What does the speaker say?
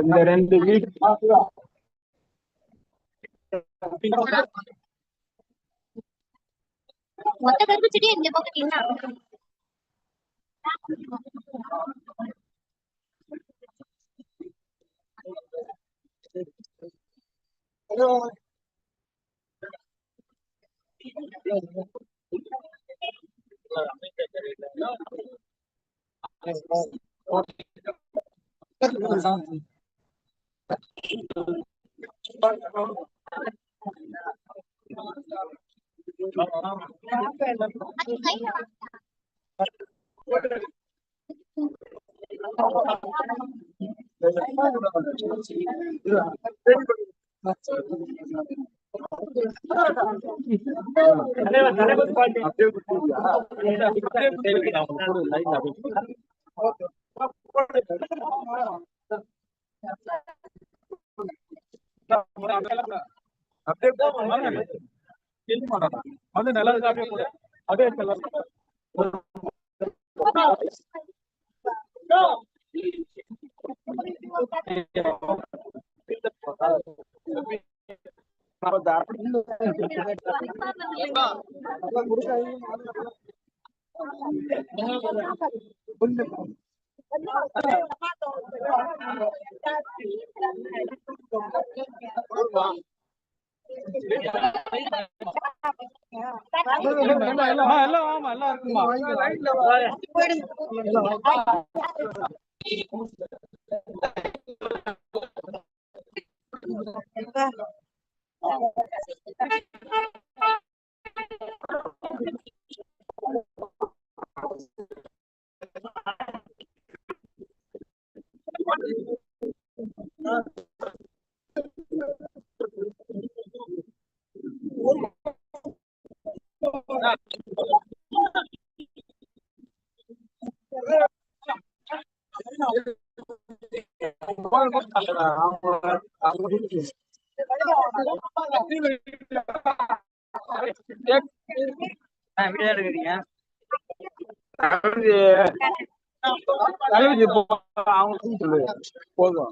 இந்த ரெண்டு வீடு மொத்த கருப்பு செடி இந்த பக்கத்துல Thank அது அப்படியே கூட அதே எல்லாம் ஆமா எல்லாம் இருக்குமா? Terima kasih. வீடியோ எடுக்கிறீங்க அவங்க சொல்லு போதும்